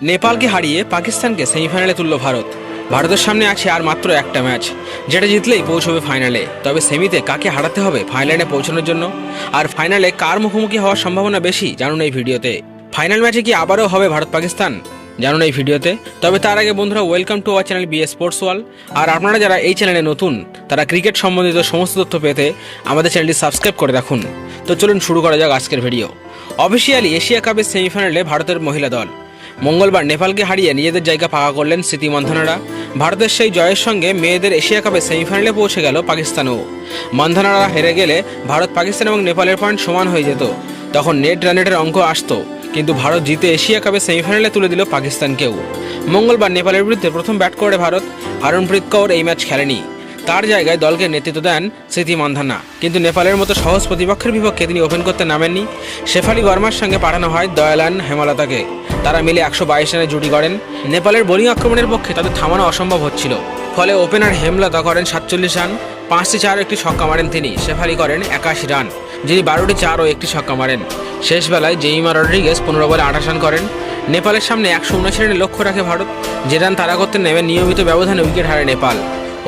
নেপালকে হারিয়ে পাকিস্তানকে সেমিফাইনালে তুলল ভারত। ভারতের সামনে আছে আর মাত্র একটা ম্যাচ। যেটা জিতলেই পৌঁছবে ফাইনালে। তবে সেমিতে কাকে হারাতে হবে ফাইনালে পৌঁছানোর জন্য? আর ফাইনালে কার মুখোমুখি হওয়ার সম্ভাবনা বেশি, জানুন এই ভিডিওতে। ফাইনাল ম্যাচে কি আবারও হবে ভারত পাকিস্তান জানুন এই ভিডিওতে। তবে তার আগে বন্ধুরা welcome to our channel BS sports wall আর আপনারা যারা এই চ্যানেলে নতুন, তারা ক্রিকেট সম্বন্ধিত সমস্ত তথ্য পেতে আমাদের চ্যানেলটি সাবস্ক্রাইব করে রাখুন। তো চলুন শুরু করা যাক আজকের ভিডিও অফিসিয়ালি এশিয়া কাপের সেমিফাইনালে ভারতের মহিলা দল। মঙ্গলবার নেপালকে হারিয়ে নিজেদের জায়গা পাকা করলেন স্মৃতি মন্থনারা ভারতের সেই জয়ের সঙ্গে মেয়েদের এশিয়া কাপে সেমিফাইনালে পৌঁছে গেল পাকিস্তানও। মন্থনারা হেরে গেলে ভারত, পাকিস্তান এবং নেপালের পয়েন্ট সমান হয়ে যেত। তখন নেট রানেটের অঙ্ক আসত, কিন্তু ভারত জিতে এশিয়া কাপে সেমিফাইনালে তুলে দিল পাকিস্তানকেও। মঙ্গলবার নেপালের বিরুদ্ধে প্রথম ব্যাট করে ভারত হারুনপ্রীত কৌর এই ম্যাচ খেলেনি। তার জায়গায় দলকে নেতৃত্ব দেন স্মৃতি মন্ধানা কিন্তু নেপালের মতো সহজ প্রতিপক্ষের বিপক্ষে তিনি ওপেন করতে নামেননি। শেফালি বর্মার সঙ্গে পাঠানো হয় দয়ালান হেমালতাকে। তারা মিলে একশো বাইশ রানে জুটি করেন নেপালের বোলিং আক্রমণের পক্ষে তাদের থামানো অসম্ভব হচ্ছিল। ফলে ওপেনার হেমলতা করেন সাতচল্লিশ রান, পাঁচটি চার একটি ছক্কা মারেন তিনি। শেফালি করেন একাশি রান, যিনি বারোটি চার ও একটি ছক্কা মারেন। শেষ বেলায় জেইমা রড্রিগেস পনেরো বলে আঠাশ রান করেন। নেপালের সামনে একশো উনআশি রানের লক্ষ্য রাখে ভারত। যে রান তারা করতে নেমে নিয়মিত ব্যবধানে উইকেট হারে নেপাল।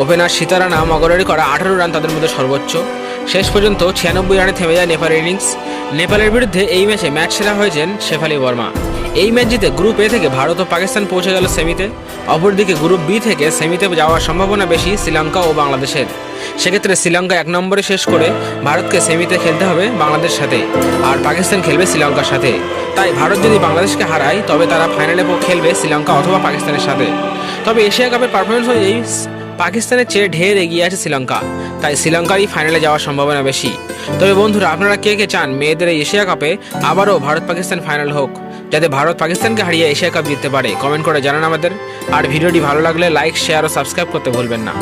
ওপেনার সীতারানা মগরের করা আঠারো রান তাদের মধ্যে সর্বোচ্চ। শেষ পর্যন্ত ছিয়ানব্বই রানে থেমে যায় নেপালের ইনিংস। নেপালের বিরুদ্ধে এই ম্যাচে ম্যাচ সেরা হয়েছেন শেফালি বর্মা। এই ম্যাচ জিতে গ্রুপ এ থেকে ভারত ও পাকিস্তান পৌঁছে গেল সেমিতে। অপরদিকে গ্রুপ বি থেকে সেমিতে যাওয়ার সম্ভাবনা বেশি শ্রীলঙ্কা ও বাংলাদেশের। সেক্ষেত্রে শ্রীলঙ্কা এক নম্বরে শেষ করে ভারতকে সেমিতে খেলতে হবে বাংলাদেশের সাথে, আর পাকিস্তান খেলবে শ্রীলঙ্কার সাথে। তাই ভারত যদি বাংলাদেশকে হারায়, তবে তারা ফাইনালে খেলবে শ্রীলঙ্কা অথবা পাকিস্তানের সাথে। তবে এশিয়া কাপের পারফরমেন্স অনুযায়ী পাকিস্তানের চেয়ে ঢের এগিয়ে আছে শ্রীলঙ্কা। তাই শ্রীলঙ্কারই ফাইনালে যাওয়ার সম্ভাবনা বেশি। তবে বন্ধুরা, আপনারা কে কে চান মেয়েদের এই এশিয়া কাপে? আবারও ভারত পাকিস্তান ফাইনাল হোক, যাতে ভারত পাকিস্তানকে হারিয়ে এশিয়া কাপ জিততে পারে। কমেন্ট করে জানান আমাদের। আর ভিডিওটি ভালো লাগলে লাইক শেয়ার ও সাবস্ক্রাইব করতে ভুলবেন না।